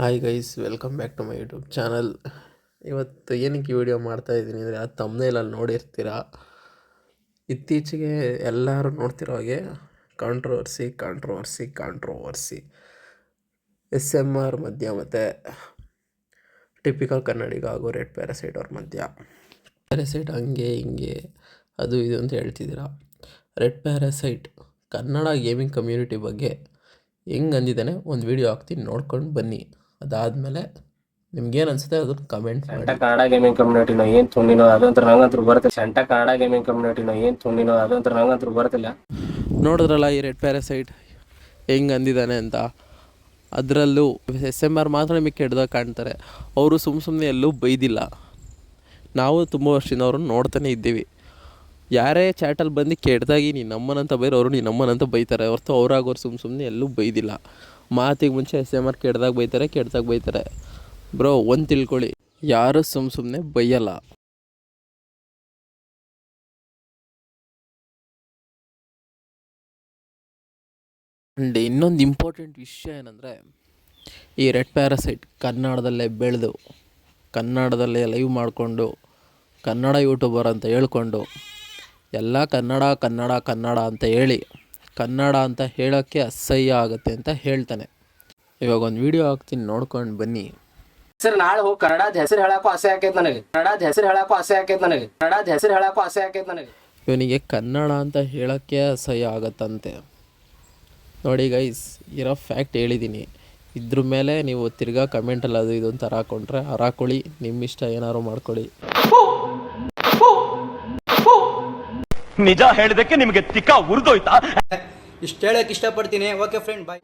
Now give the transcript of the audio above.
Hi guys welcome back to my YouTube channel ಇವತ್ತು ಏನಕ್ಕೆ video ಮಾಡ್ತಾ ಇದ್ದೀನಿ ಅಂದರೆ, ಆ ತಮ್ಮನೇಲಲ್ಲಿ ನೋಡಿರ್ತೀರ? ಇತ್ತೀಚೆಗೆ ಎಲ್ಲರೂ ನೋಡ್ತಿರೋ ಹಾಗೆ controversy controversy controversy S M R ಮಧ್ಯ ಮತ್ತು ಟಿಪಿಕಲ್ ಕನ್ನಡಿಗ ಹಾಗೂ ರೆಡ್ ಪ್ಯಾರಾಸೈಟ್ ಅವ್ರ ಮಧ್ಯ. ಪ್ಯಾರಾಸೈಟ್ ಹಂಗೆ ಹಿಂಗೆ, ಅದು ಇದು ಅಂತ ಹೇಳ್ತಿದ್ದೀರಾ? Red parasite Kannada gaming community ಬಗ್ಗೆ ಹೆಂಗೆ ಅಂದಿದ್ದಾನೆ, ಒಂದು ವಿಡಿಯೋ ಹಾಕ್ತೀನಿ, ನೋಡ್ಕೊಂಡು ಬನ್ನಿ. ಅದಾದಮೇಲೆ ನಿಮ್ಗೇನು ಅನ್ಸುತ್ತೆ ಅದನ್ನ ಕಮೆಂಟ್ ಮಾಡಿ. ಸೆಂಟ ಕನ್ನಡ ಗೇಮಿಂಗ್ ಕಮ್ಯುನಿಟಿನ ಏನ್ ತುಂಡಿನೋ ಅದಂತ್ರ ನಂಗಂತ್ರ ಬರ್ತಿಲ್ಲ ಸೆಂಟ ಕನ್ನಡ ಗೇಮಿಂಗ್ ಕಮ್ಯುನಿಟಿನ ಏನ್ ತುಂಡಿನೋ ಅದಂತ್ರ ನಂಗಂತ್ರ ಬರ್ತಿಲ್ಲ ನೋಡಿದ್ರಲ್ಲ ಈ ರೆಡ್ ಪ್ಯಾರಾಸೈಟ್ ಹೆಂಗೆ ಅಂದಿದ್ದಾನೆ ಅಂತ? ಅದರಲ್ಲೂ ಎಸ್ ಎಂ ಆರ್ ಮಾತ್ರ ನಿಮಗೆ ಕೆಡ್ದಾಗ ಕಾಣ್ತಾರೆ. ಅವರು ಸುಮ್ಮ ಸುಮ್ಮನೆ ಎಲ್ಲೂ ಬೈದಿಲ್ಲ. ನಾವು ತುಂಬ ವರ್ಷದಿಂದ ಅವ್ರನ್ನ ನೋಡ್ತಾನೆ ಇದ್ದೀವಿ. ಯಾರೇ ಚಾಟಲ್ಲಿ ಬಂದು ಕೆಡ್ದಾಗಿ ನೀನು ನಮ್ಮನಂತ ಬೈರೋರು ನೀನು ನಮ್ಮನಂತ ಬೈತಾರೆ ಹೊರತು ಅವ್ರಾಗೋರು ಸುಮ್ಮ ಸುಮ್ಮನೆ ಎಲ್ಲೂ ಬೈದಿಲ್ಲ. ಮಾತಿಗೆ ಮುಂಚೆ ಎಸ್ ಎಂ ಆರ್ ಕೆಡ್ದಾಗ ಬೈತಾರೆ ಕೆಡ್ದಾಗ ಬೈತಾರೆ. ಬ್ರೋ, ಒಂದು ತಿಳ್ಕೊಳ್ಳಿ. ಯಾರು ಸುಮ್ಮ ಸುಮ್ಮನೆ ಬೈಯಲ್ಲ. ಆ್ಯಂಡ್ ಇನ್ನೊಂದು ಇಂಪಾರ್ಟೆಂಟ್ ವಿಷಯ ಏನಂದರೆ, ಈ ರೆಡ್ ಪ್ಯಾರಾಸೈಟ್ ಕನ್ನಡದಲ್ಲೇ ಬೆಳೆದು, ಕನ್ನಡದಲ್ಲೇ ಲೈವ್ ಮಾಡಿಕೊಂಡು, ಕನ್ನಡ ಯೂಟ್ಯೂಬರ್ ಅಂತ ಹೇಳ್ಕೊಂಡು, ಎಲ್ಲ ಕನ್ನಡ ಕನ್ನಡ ಕನ್ನಡ ಅಂತ ಹೇಳಿ ಕನ್ನಡ ಅಂತ ಹೇಳೋಕ್ಕೆ ಅಸಹ್ಯ ಆಗುತ್ತೆ ಅಂತ ಹೇಳ್ತಾನೆ. ಇವಾಗ ಒಂದು ವಿಡಿಯೋ ಹಾಕ್ತೀನಿ ನೋಡ್ಕೊಂಡು ಬನ್ನಿ. ಸರ್ ನಾಳೆ ಹೋಗಿ ಕನ್ನಡದ ಹೆಸರು ಹೇಳಕ್ಕೂ ಆಸೆ ಆಕೈತೆ ನನಗೆ. ಕನ್ನಡದ ಹೆಸರು ಹೇಳಕ್ಕೂ ಆಸೆ ಆಕೈತೆ ನನಗೆ. ಕನ್ನಡದ ಹೆಸರು ಹೇಳಕ್ಕೂ ಆಸೆ ಆಕೈತೆ ನನಗೆ. ಇವನಿಗೆ ಕನ್ನಡ ಅಂತ ಹೇಳೋಕ್ಕೆ ಅಸಹ್ಯ ಆಗತ್ತಂತೆ. ನೋಡಿ ಗೈಸ್ ಇರೋ ಫ್ಯಾಕ್ಟ್ ಹೇಳಿದ್ದೀನಿ ಇದ್ರ ಮೇಲೆ ನೀವು ತಿರ್ಗಾ ಕಮೆಂಟಲ್ಲಿ ಅದು ಇದು ಅಂತ ಹರಾಕೊಂಡ್ರೆ ಹರಾಕೊಳ್ಳಿ ನಿಮ್ಮ ಇಷ್ಟ ಏನಾದ್ರು ಮಾಡ್ಕೊಳ್ಳಿ. ನಿಜ ಹೇಳಿದಕ್ಕೆ ನಿಮಗೆ ತಿಕ್ಕ ಉರಿದೋಯ್ತಾ? ಇಷ್ಟ ಹೇಳಕ್ ಇಷ್ಟಪಡ್ತೀನಿ. Okay friend bye